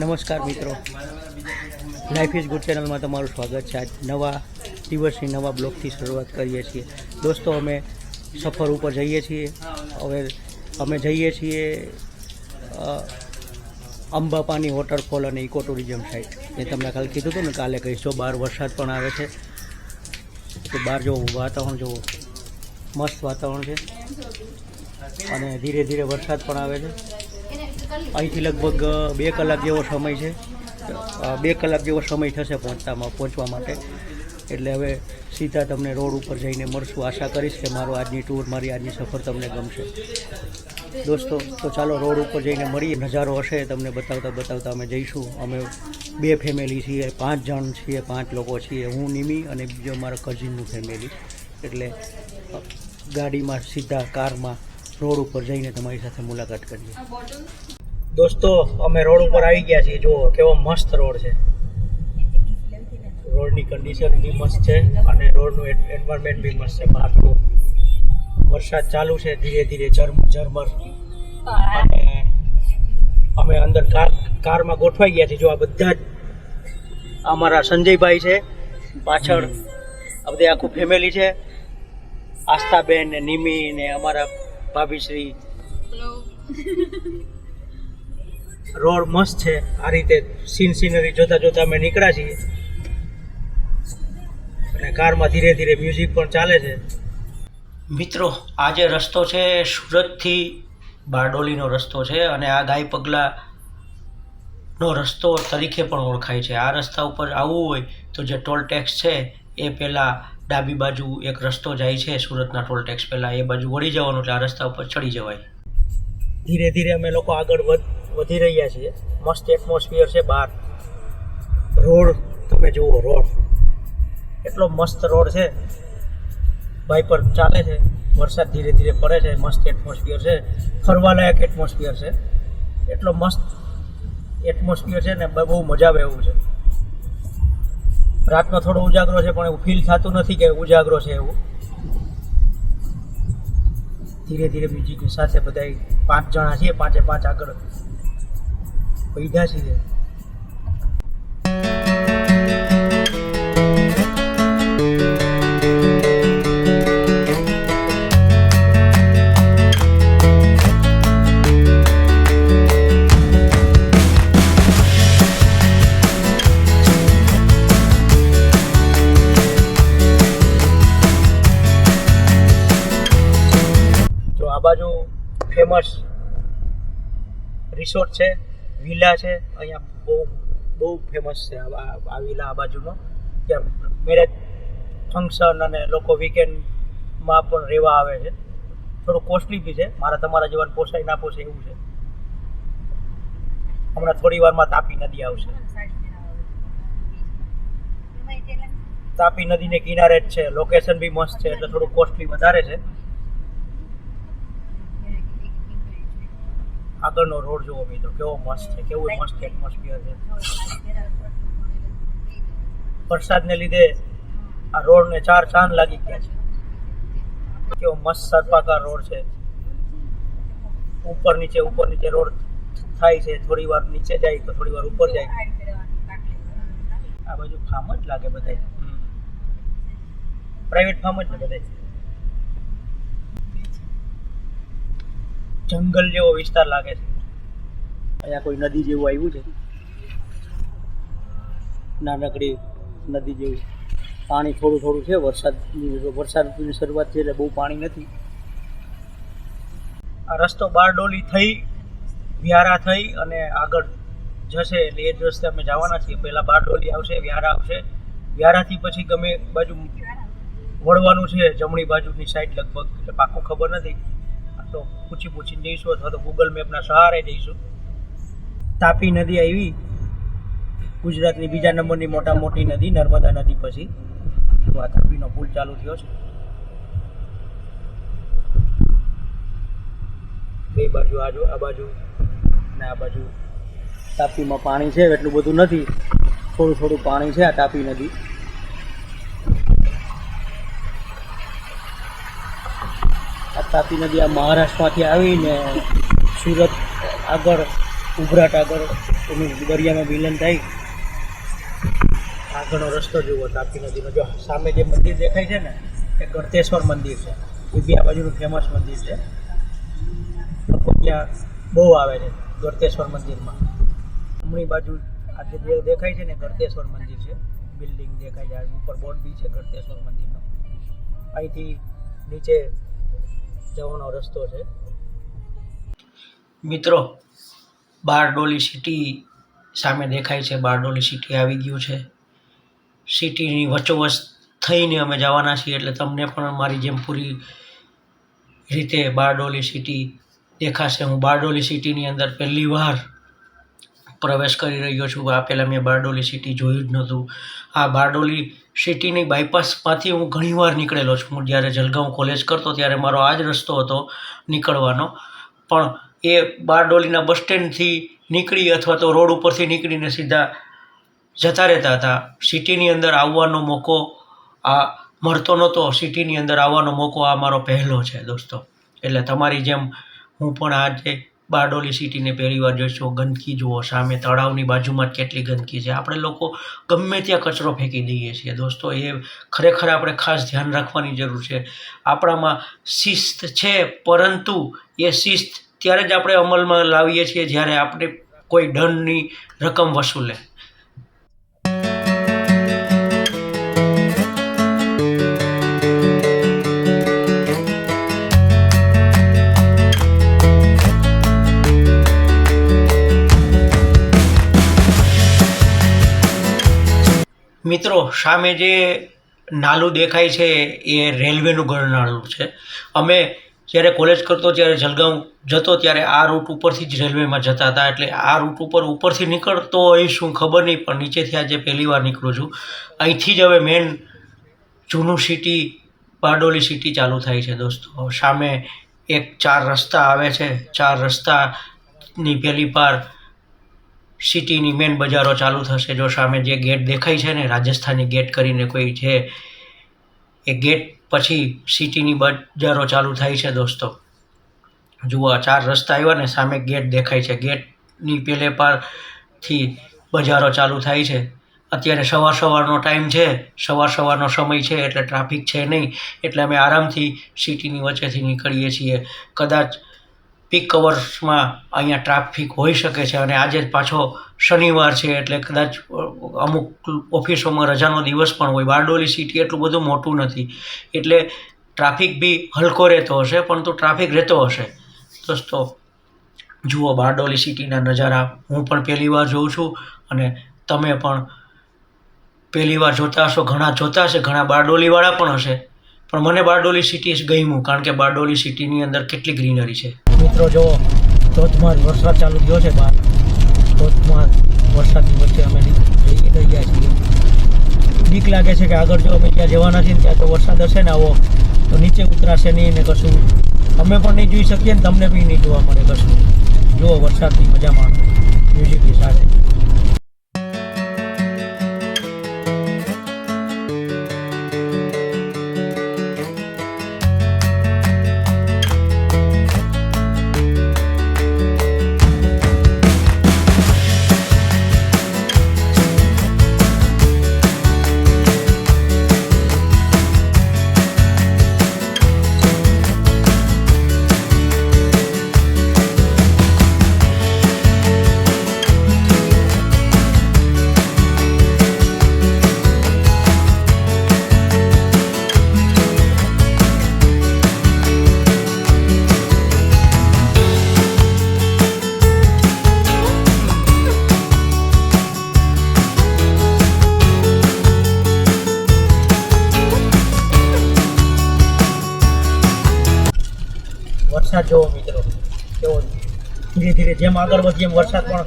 નમસ્કાર મિત્રો. Life is good ચેનલમાં તમારું સ્વાગત છે. આજ નવા દિવસની નવા બ્લોગથી શરૂઆત કરીએ છીએ. દોસ્તો, અમે સફર ઉપર જઈએ છીએ. હવે અમે જઈએ છીએ અંબાપાની વોટરફોલ અને ઇકો ટુરિઝમ સાઇટ. એ તમને કાલે કીધું હતું ને, કાલે કહીશ બહાર વરસાદ પણ આવે છે. તો બહાર જો વાતાવરણ જો મસ્ત વાતાવરણ છે. અને ધીરે ધીરે વરસાદ પણ આવે છે. અહીંથી લગભગ બે કલાક જેવો સમય છે. બે કલાક જેવો સમય થશે પહોંચતામાં, પહોંચવા માટે. એટલે હવે સીધા તમને રોડ ઉપર જઈને મળશું. આશા કરીશ કે મારો આજની ટૂર મારી આજની સફર તમને ગમશે. દોસ્તો, તો ચાલો રોડ ઉપર જઈને મળીએ. નજારો હશે તમને બતાવતા બતાવતા અમે જઈશું. અમે બે ફેમિલી છીએ, પાંચ જણ છીએ, પાંચ લોકો છીએ. હું, નિમી અને બીજો મારા કઝિનનું ફેમિલી એટલે ગાડીમાં સીધા કારમાં રોડ ઉપર જઈને તમારી સાથે મુલાકાત કરીએ. દોસ્તો, અમે રોડ ઉપર આવી ગયા છીએ. જુઓ, કેવો મસ્ત રોડ છે. રોડની કન્ડિશન બી મસ્ત છે અને રોડનું એન્વાયરમેન્ટ બી મસ્ત છે. બહાર વરસાદ ચાલુ છે, ધીરે ધીરે ઝરમર ઝરમર. અને અમે અંદર કાર કારમાં ગોઠવાઈ ગયા છીએ. જો આ બધા જ અમારા સંજયભાઈ છે, પાછળ આ બધી આખું ફેમિલી છે. આસ્થાબેન ને નિમી ને અમારા ભાભીશ્રી. રોડ મસ્ત છે. આ રીતે સીન સિનરી જોતા જોતા અમે નીકળ્યા છીએ. અને કારમાં ધીરે ધીરે મ્યુઝિક પણ ચાલે છે. મિત્રો, આ જે રસ્તો છે સુરતથી બારડોલીનો રસ્તો છે અને આ ગાય પગલાનો રસ્તો તરીકે પણ ઓળખાય છે. આ રસ્તા ઉપર આવવું હોય તો જે ટોલ ટેક્સ છે એ પહેલાં ડાબી બાજુ એક રસ્તો જાય છે સુરતના ટોલ ટેક્સ પહેલાં એ બાજુ વળી જવાનું એટલે આ રસ્તા ઉપર ચડી જવાય. ધીરે ધીરે અમે લોકો આગળ વધ રહ્યા છીએ. મસ્ત એટમોસ્ફિયર છે બહાર. રોડ તમે જુઓ, રોડ. એટલો મસ્ત રોડ છે. બાઈ પર ચાલે છે. વરસાદ ધીરે ધીરે પડે છે. મસ્ત એટમોસ્ફિયર છે. ફરવાલાયક એટમોસ્ફિયર છે. એટલો મસ્ત એટમોસ્ફિયર છે ને બહુ મજા આવે એવું છે. રાતનો થોડો ઉજાગરો છે, પણ એવું ફીલ થતું નથી કે ઉજાગરો છે એવું. ધીરે ધીરે બીજી સાથે બધા પાંચ જણા છીએ પાંચે પાંચ આગળ પૈદા છીએ. રિસોર્ટ છે, વિલા છે, અહીંયા બહુ બહુ ફેમસ છે આ વિલા આ બાજુનો. ત્યાં મેરેજ ફંક્શન અને લોકો વીકેન્ડમાં પણ રહેવા આવે છે. થોડું કોસ્ટલી બી છે. મારા તમારા જીવન પોસાય ના પોસાય એવું છે. હમણાં થોડી વારમાં તાપી નદી આવશે. તાપી નદીને કિનારે જ છે. લોકેશન બી મસ્ત છે, એટલે થોડું કોસ્ટલી વધારે છે. આગળનો રોડ જોવો મિત્રો કેવો મસ્ત છે કેવું મસ્ત એટમોસ્ફિયર છે. વરસાદને લીધે આ રોડને ચાર ચાંદ લાગી ગયા છે. કેવો મસ્ત સર્પાકાર રોડ છે. ઉપર નીચે ઉપર નીચે રોડ થાય છે થોડી વાર નીચે જાય તો થોડી વાર ઉપર જાય. આ બાજુ ફાર્મ જ લાગે બધા પ્રાઇવેટ ફાર્મ જ ને બધા જંગલ જેવો વિસ્તાર લાગે છે. અહીંયા કોઈ નદી જેવું આવ્યું છે? નાનકડી નદી જેવું. પાણી થોડું થોડું છે, વરસાદની ઋતુની શરૂઆત છે એટલે બહુ પાણી નથી. આ રસ્તો બારડોલી થઈ, વ્યારા થઈ અને આગળ જશે એટલે એ જ રસ્તે અમે જવાના છીએ. પહેલાં બારડોલી આવશે, વ્યારા આવશે. વ્યારાથી પછી ગમે બાજુ વળવાનું છે, જમણી બાજુની સાઈડ લગભગ, એટલે પાકું ખબર નથી. તો પૂછી પૂછીને જઈશું અથવા તો ગૂગલ મેપના સહારે જઈશું. તાપી નદી આવી. ગુજરાતની બીજા નંબરની મોટા મોટી નદી, નર્મદા નદી પછી. આ તાપીનો પુલ ચાલુ થયો છે. બે બાજુ આજુ આ બાજુ ને આ બાજુ. તાપીમાં પાણી છે, એટલું બધું નથી. થોડું થોડું પાણી છે આ તાપી નદી. તાપી નદી આ મહારાષ્ટ્રમાંથી આવીને સુરત આગળ, ઉભરાટ આગળ, એનું દરિયામાં વિલન થાય. આગળનો રસ્તો જુઓ તાપી નદીનો. જો સામે જે મંદિર દેખાય છે ને, એ ગળતેશ્વર મંદિર છે. એ બી આ બાજુનું ફેમસ મંદિર છે. લોકો ત્યાં બહુ આવે છે, ગળતેશ્વર મંદિરમાં. જમણી બાજુ આ જે દેખાય છે ને ગળતેશ્વર મંદિર છે. બિલ્ડિંગ દેખાય છે ઉપર બોર્ડ બી છે ગળતેશ્વર મંદિરનો. અહીંથી નીચે જવાનો રસ્તો છે. મિત્રો, બારડોલી સિટી સામે દેખાય છે. બારડોલી સિટી આવી ગયું છે. સિટીની વચોવચ થઈને અમે જવાના છીએ એટલે તમને પણ મારી જેમ પૂરી રીતે બારડોલી સિટી દેખાશે. હું બારડોલી સિટીની અંદર પહેલી વાર પ્રવેશ કરી રહ્યો છું. આ પહેલાં મેં બારડોલી સિટી જોયું જ નહોતું. આ બારડોલી સિટીની બાયપાસમાંથી હું ઘણીવાર નીકળેલો છું. હું જ્યારે જલગાંવ કોલેજ કરતો ત્યારે મારો આ જ રસ્તો હતો નીકળવાનો. પણ એ બારડોલીના બસ સ્ટેન્ડથી નીકળી અથવા તો રોડ ઉપરથી નીકળીને સીધા જતા રહેતા હતા. સિટીની અંદર આવવાનો મોકો આ મળતો નહોતો. સિટીની અંદર આવવાનો મોકો આ મારો પહેલો છે દોસ્તો. એટલે તમારી જેમ હું પણ આજે બારડોલી સિટીને પહેલી વાર જોઈશો ગંદકી જુઓ, સામે તળાવની બાજુમાં જ કેટલી ગંદકી છે. આપણે લોકો ગમે ત્યાં કચરો ફેંકી દઈએ છીએ. દોસ્તો, એ ખરેખર આપણે ખાસ ધ્યાન રાખવાની જરૂર છે. આપણામાં શિસ્ત છે, પરંતુ એ શિસ્ત ત્યારે જ આપણે અમલમાં લાવીએ છીએ જ્યારે આપણે કોઈ દંડની રકમ વસૂલે. સામે જે નાલું દેખાય છે એ રેલવેનું ગરનાળું છે. અમે જ્યારે કોલેજ કરતો ત્યારે જલગાંવ જતો ત્યારે આ રૂટ ઉપરથી જ રેલવેમાં જતા હતા. એટલે આ રૂટ ઉપર ઉપરથી નીકળતો અહીં શું ખબર નહીં, પણ નીચેથી આજે પહેલી વાર નીકળું છું. અહીંથી જ હવે મેન જૂનું સિટી બારડોલી સિટી ચાલુ થાય છે દોસ્તો. સામે એક ચાર રસ્તા આવે છે. ચાર રસ્તાની પહેલી પાર સિટીની મેન બજારો ચાલુ થશે. જો સામે જે ગેટ દેખાય છે ને, રાજસ્થાની ગેટ કરીને કોઈ છે, એ ગેટ પછી સિટીની બજારો ચાલુ થાય છે દોસ્તો. જુઓ ચાર રસ્તા આવ્યા ને, સામે ગેટ દેખાય છે. ગેટની પેલે પારથી બજારો ચાલુ થાય છે. અત્યારે સવાર સવારનો ટાઈમ છે, સવાર સવારનો સમય છે, એટલે ટ્રાફિક છે નહીં, એટલે અમે આરામથી સિટીની વચ્ચેથી નીકળીએ છીએ. કદાચ પીક અવર્સમાં અહીંયા ટ્રાફિક હોઈ શકે છે અને આજે પાછો શનિવાર છે એટલે કદાચ અમુક ઓફિસોમાં રજાનો દિવસ પણ હોય. બારડોલી સિટી એટલું બધું મોટું નથી. એટલે ટ્રાફિક બી હલકો રહેતો હશે, પરંતુ ટ્રાફિક રહેતો હશે. દોસ્તો, જુઓ બારડોલી સિટીના નજારા. હું પણ પહેલી વાર જોઉં છું અને તમે પણ પહેલી વાર જોતા હશો. ઘણા જોતા હશે, ઘણા બારડોલીવાળા પણ હશે. પણ મને બારડોલી સિટી ગમ્યું, કારણ કે બારડોલી સિટીની અંદર કેટલી ગ્રીનરી છે. મિત્રો, જો ધોધમાર વરસાદ ચાલુ થયો છે બહાર, ધોધમાર વરસાદની વચ્ચે અમે જઈ ગયા છીએ. બીક લાગે છે કે આગળ જો અમે ત્યાં જવાના છીએ ત્યાં તો વરસાદ હશે ને આવો, તો નીચે ઉતરાશે નહીં ને કશું. અમે પણ નહીં જોઈ શકીએ ને તમને બી નહીં જોવા મળે કશું. જુઓ વરસાદની મજામાં મ્યુઝિકની સાથે. ધીરે જેમ આગળ વધીએ એમ વરસાદ પણ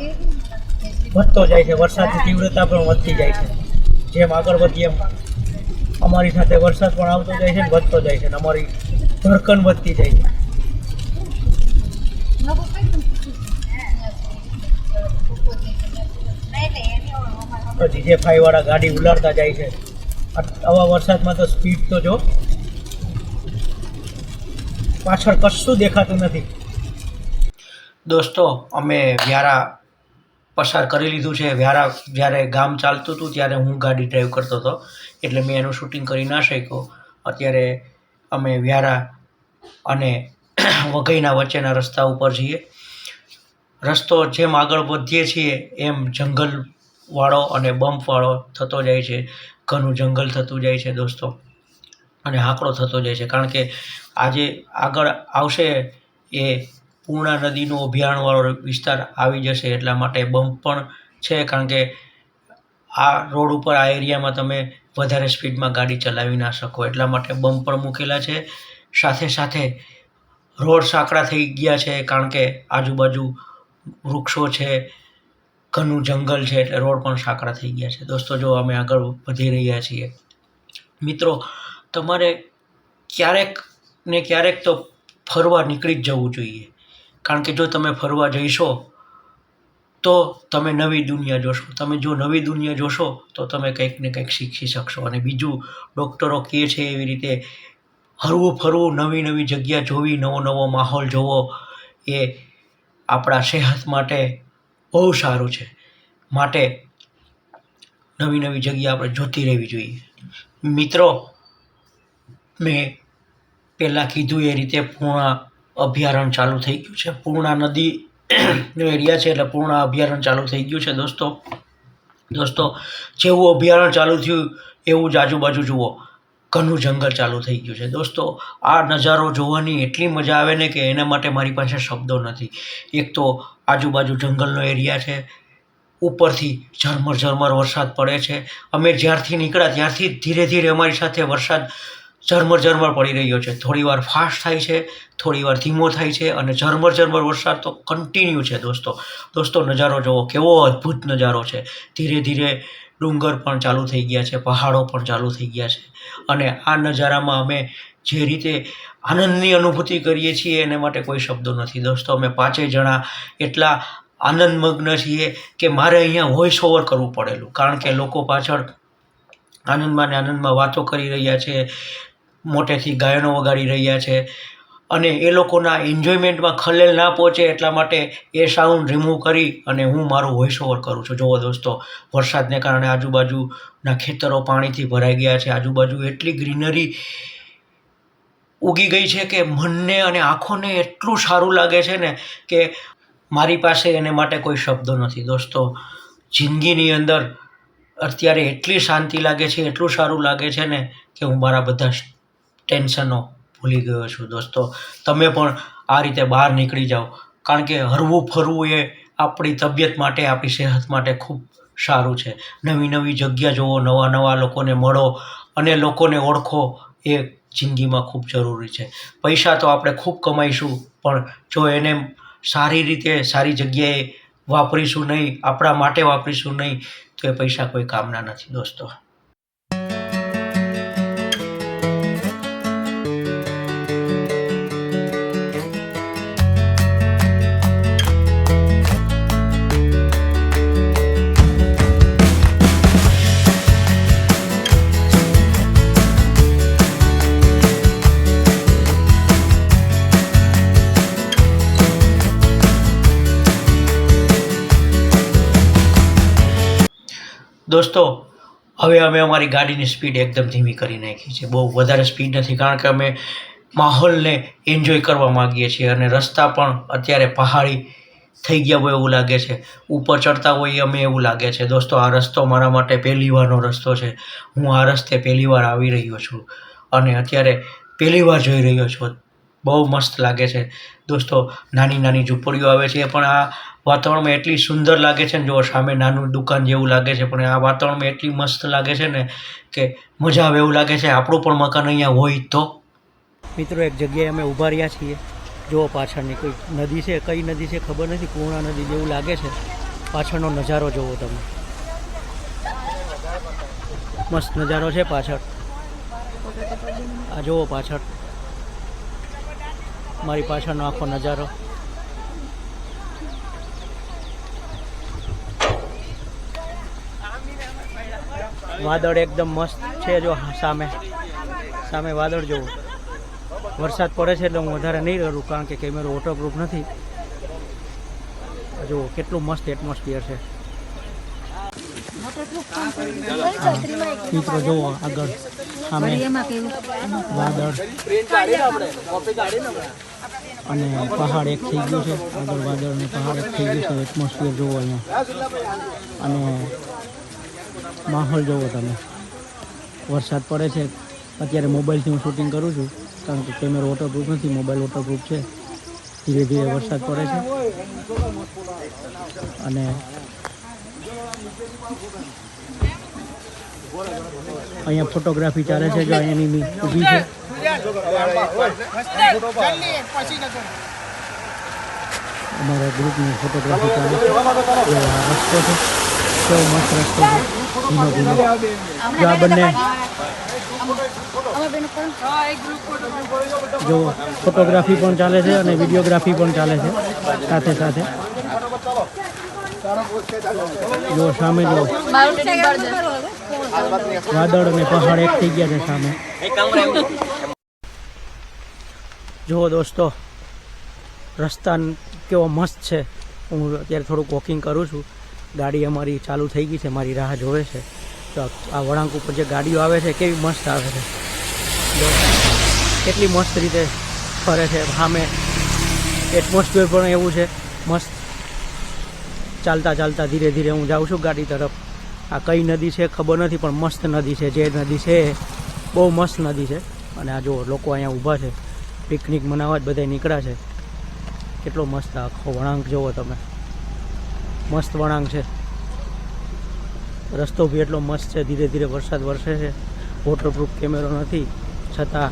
વધતો જાય છે. વરસાદની તીવ્રતા પણ વધતી જાય છે. જેમ આગળ વધીએ એમ અમારી સાથે વરસાદ પણ આવતો જાય છે ને વધતો જાય છે અમારી ધડકન વધતી જાય છે. જીજે ફાઈવાળા ગાડી ઉલાડતા જાય છે. આવા વરસાદમાં તો સ્પીડ તો જો પાછળ કશું દેખાતું નથી. દોસ્તો, અમે વ્યારા પસાર કરી લીધું છે. વ્યારા જ્યારે ગામ ચાલતું હતું, ત્યારે હું ગાડી ડ્રાઈવ કરતો હતો. એટલે મેં એનું શૂટિંગ કરી ના શક્યો. અત્યારે અમે વ્યારા અને વઘઈના વચ્ચેના રસ્તા ઉપર છીએ. રસ્તો જેમ આગળ વધીએ છીએ, એમ જંગલવાળો અને બમ્પવાળો થતો જાય છે. ઘણું જંગલ થતું જાય છે દોસ્તો. અને આંકડો થતો જાય છે. કારણ કે આજે આગળ આવશે એ પૂર્ણા નદીનો અભયારણ્યવાળો વિસ્તાર આવી જશે એટલા માટે બમ્પ પણ છે, કારણ કે આ રોડ ઉપર આ એરિયામાં તમે વધારે સ્પીડમાં ગાડી ચલાવી ના શકો. એટલા માટે બમ્પ પણ મૂકેલા છે. સાથે સાથે રોડ સાંકડા થઈ ગયા છે, કારણ કે આજુબાજુ વૃક્ષો છે ઘણું જંગલ છે, એટલે રોડ પણ સાંકડા થઈ ગયા છે. દોસ્તો, જો અમે આગળ વધી રહ્યા છીએ. મિત્રો, તમારે ક્યારેક ને ક્યારેક તો ફરવા નીકળી જ જવું જોઈએ. કારણ કે જો તમે ફરવા જઈશો, તો તમે નવી દુનિયા જોશો. તમે જો નવી દુનિયા જોશો, તો તમે કંઈક ને કંઈક શીખી શકશો. અને બીજું, ડૉક્ટરો કહે છે એવી રીતે, હરવું ફરવું, નવી નવી જગ્યા જોવી, નવો નવો માહોલ જોવો, એ આપણા સેહત માટે બહુ સારું છે. માટે નવી નવી જગ્યા આપણે જોતી રહેવી જોઈએ. મિત્રો, મેં પહેલાં કીધું એ રીતે પૂર્ણા અભયારણ્ય ચાલુ થઈ ગયું છે. પૂર્ણા નદી નો એરિયા છે એટલે પૂર્ણા અભયારણ્ય ચાલુ થઈ ગયું છે દોસ્તો. દોસ્તો, જેવું અભયારણ્ય ચાલુ થયું, એવું જ આજુબાજુ જુઓ. ઘણું જંગલ ચાલુ થઈ ગયું છે. દોસ્તો, આ નજારો જોવાની એટલી મજા આવે ને કે એના માટે મારી પાસે શબ્દો નથી. એક તો આજુબાજુ જંગલનો એરિયા છે. ઉપરથી ઝરમર ઝરમર વરસાદ પડે છે. અમે જ્યારથી નીકળ્યા ત્યારથી ધીરે ધીરે અમારી સાથે વરસાદ ઝરમર ઝરમર પડી રહ્યો છે. થોડી વાર ફાસ્ટ થાય છે થોડીવાર ધીમો થાય છે અને ઝરમર ઝરમર વરસાદ તો કન્ટિન્યુ છે દોસ્તો. દોસ્તો, નજારો જુઓ, કેવો અદ્ભુત નજારો છે. ધીરે ધીરે ડુંગર પણ ચાલુ થઈ ગયા છે, પહાડો પણ ચાલુ થઈ ગયા છે. અને આ નજારામાં અમે જે રીતે આનંદની અનુભૂતિ કરીએ છીએ એને માટે કોઈ શબ્દો નથી. દોસ્તો, અમે પાંચેય જણા એટલા આનંદમગ્ન છીએ કે મારે અહીંયા વોઇસ ઓવર કરવું પડેલું. કારણ કે લોકો પાછળ આનંદમાં ને આનંદમાં વાતો કરી રહ્યા છે મોટેથી ગાયનો વગાડી રહ્યા છે. અને એ લોકોના એન્જોયમેન્ટમાં ખલેલ ના પહોંચે એટલા માટે એ સાઉન્ડ રિમૂવ કરી અને હું મારું વોઇસ ઓવર કરું છું. જુઓ દોસ્તો, વરસાદને કારણે આજુબાજુના ખેતરો પાણીથી ભરાઈ ગયા છે. આજુબાજુ એટલી ગ્રીનરી ઉગી ગઈ છે કે મનને અને આંખોને એટલું સારું લાગે છે ને કે મારી પાસે એને માટે કોઈ શબ્દો નથી. દોસ્તો, જિંદગીની અંદર અત્યારે એટલી શાંતિ લાગે છે, એટલું સારું લાગે છે ને કે હું મારા બધા ટેન્શનો ભૂલી ગયો છું દોસ્તો. તમે પણ આ રીતે બહાર નીકળી જાઓ. કારણ કે હરવું ફરવું એ આપણી તબિયત માટે, આપણી સેહત માટે ખૂબ સારું છે. નવી નવી જગ્યા જુઓ, નવા નવા લોકોને મળો અને લોકોને ઓળખો એ જિંદગીમાં ખૂબ જરૂરી છે. પૈસા તો આપણે ખૂબ કમાઈશું, પણ જો એને સારી રીતે સારી જગ્યાએ વાપરીશું નહીં, આપણા માટે વાપરીશું નહીં, તો એ પૈસા કોઈ કામના નથી દોસ્તો. દોસ્તો, હવે અમે અમારી ગાડીની સ્પીડ એકદમ ધીમી કરી નાખી છે. બહુ વધારે સ્પીડ નથી, કારણ કે અમે માહોલને એન્જોય કરવા માગીએ છીએ અને રસ્તા પણ અત્યારે પહાડી થઈ ગયા હોય એવું લાગે છે. ઉપર ચડતા હોઈએ અમે એવું લાગે છે. દોસ્તો, આ રસ્તો મારા માટે પહેલીવારનો રસ્તો છે. હું આ રસ્તે પહેલીવાર આવી રહ્યો છું અને અત્યારે પહેલીવાર જોઈ રહ્યો છું. બહુ મસ્ત લાગે છે. દોસ્તો નાની નાની ઝૂંપડીઓ આવે છે, પણ આ વાતાવરણમાં એટલી સુંદર લાગે છે ને જો સામે નાનું દુકાન જેવું લાગે છે, પણ આ વાતાવરણમાં એટલી મસ્ત લાગે છે ને કે મજા આવે એવું લાગે છે. આપણું પણ મકાન અહીંયા હોય તો. મિત્રો, એક જગ્યાએ અમે ઊભા રહ્યા છીએ. જુઓ પાછળની કોઈ નદી છે, કઈ નદી છે ખબર નથી, પૂર્ણા નદી જેવું લાગે છે. પાછળનો નજારો જુઓ તમે. મસ્ત નજારો છે પાછળ. આ જુઓ પાછળ. મારી પાછળનો આખો નજારો. વાદળ એકદમ મસ્ત છે જો સામે. સામે વાદળ જોવું વરસાદ પડે છે એટલે હું વધારે નહીં કરું કારણ કે કેમેરો વોટરપ્રૂફ નથી. જો કેટલું મસ્ત એટમોસ્ફિયર છે. મિત્રો જુઓ આગળ, સામે વાદળ. અને પહાડ એક થઈ ગયું છે, આગળ વાદળ અને પહાડ એક થઈ ગયું છે એટમોસ્ફિયર જુઓ અહીંયા. અને માહોલ જુઓ તમે. વરસાદ પડે છે. અત્યારે મોબાઈલથી હું શૂટિંગ કરું છું. કારણ કે કેમેરો વોટરપ્રૂફ નથી. મોબાઈલ વોટરપ્રૂફ છે. ધીરે ધીરે વરસાદ પડે છે. અને અહીંયા ફોટોગ્રાફી ચાલે છે જો અહીંયાની ઊભી છે. અમારા ગ્રુપની ફોટોગ્રાફી ચાલે છે. રસ્તો છે. કેવો મસ્ત રસ્તો છે. જો આ બંને જો ફોટોગ્રાફી પણ ચાલે છે અને વિડીયોગ્રાફી પણ ચાલે છે સાથે સાથે. જો સામે જો વાદળ અને પહાડ એક થઈ ગયા છે સામે. જુઓ દોસ્તો, રસ્તા કેવો મસ્ત છે. હું અત્યારે થોડુંક વોકિંગ કરું છું. ગાડી અમારી ચાલુ થઈ ગઈ છે, મારી રાહ જોવે છે. તો આ વળાંક ઉપર જે ગાડીઓ આવે છે, કેવી મસ્ત આવે છે. કેટલી મસ્ત રીતે ફરે છે, સામે એટમોસ્ફિયર પણ એવું છે, મસ્ત. ચાલતા ચાલતા ધીરે ધીરે હું જાઉં છું ગાડી તરફ. આ કઈ નદી છે ખબર નથી, પણ મસ્ત નદી છે, જે નદી છે બહુ મસ્ત નદી છે. અને આ જો લોકો અહીંયા ઊભા છે, પિકનિક મનાવવા જ બધા નીકળ્યા છે. કેટલો મસ્ત આખો વળાંક જુઓ તમે. મસ્ત વળાંક છે. રસ્તો બી એટલો મસ્ત છે, ધીરે ધીરે વરસાદ વરસે છે. વોટરપ્રૂફ કેમેરો નથી, છતાં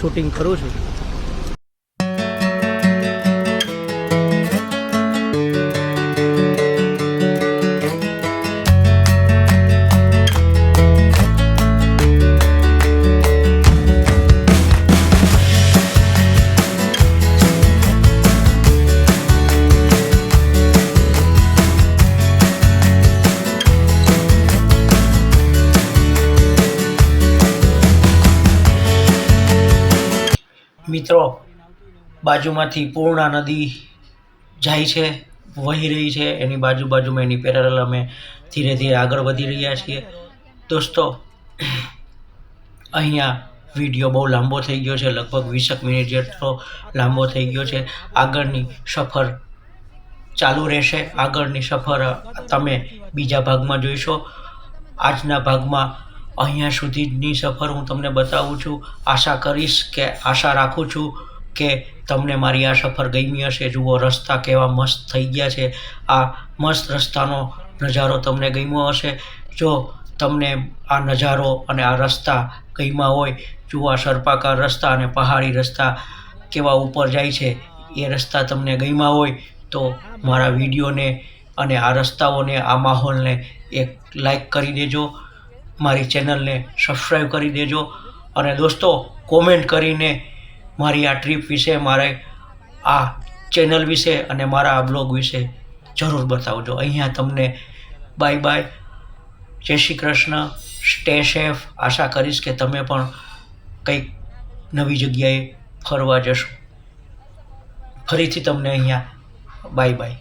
શૂટિંગ કરું છું. મિત્રો, બાજુમાંથી પૂર્ણા નદી જાય છે, વહી રહી છે. એની બાજુ બાજુમાં એની પેરેલ અમે ધીરે ધીરે આગળ વધી રહ્યા છીએ. દોસ્તો, અહીંયા વીડિયો બહુ લાંબો થઈ ગયો છે, લગભગ વીસેક મિનિટ જેટલો લાંબો થઈ ગયો છે. આગળની સફર ચાલુ રહેશે. આગળની સફર તમે બીજા ભાગમાં જોઈશો. આજના ભાગમાં અહીંયા સુધીની સફર હું તમને બતાવું છું. આશા કરીશ કે, આશા રાખું છું કે તમને મારી આ સફર ગમી હશે. જુઓ, રસ્તા કેવા મસ્ત થઈ ગયા છે. આ મસ્ત રસ્તાનો નજારો તમને ગમ્યો હશે. જો તમને આ નજારો અને આ રસ્તા ગમ્યા હોય, જુઓ, આ સર્પાકાર રસ્તા અને પહાડી રસ્તા કેવા ઉપર જાય છે. એ રસ્તા તમને ગમ્યા હોય, તો મારા વિડીયોને અને આ રસ્તાઓને, આ માહોલને એક લાઈક કરી દેજો. મારી ચેનલને સબસ્ક્રાઈબ કરી દેજો અને દોસ્તો કોમેન્ટ કરીને મારી આ ટ્રીપ વિશે મારે આ ચેનલ વિશે અને મારા આ બ્લોગ વિશે જરૂર બતાવજો. અહીંયા તમને bye bye Jai Shri Krishna. Stay safe આશા કરીશ કે તમે પણ કંઈક નવી જગ્યાએ ફરવા જશો. ફરીથી તમને અહીંયા બાય બાય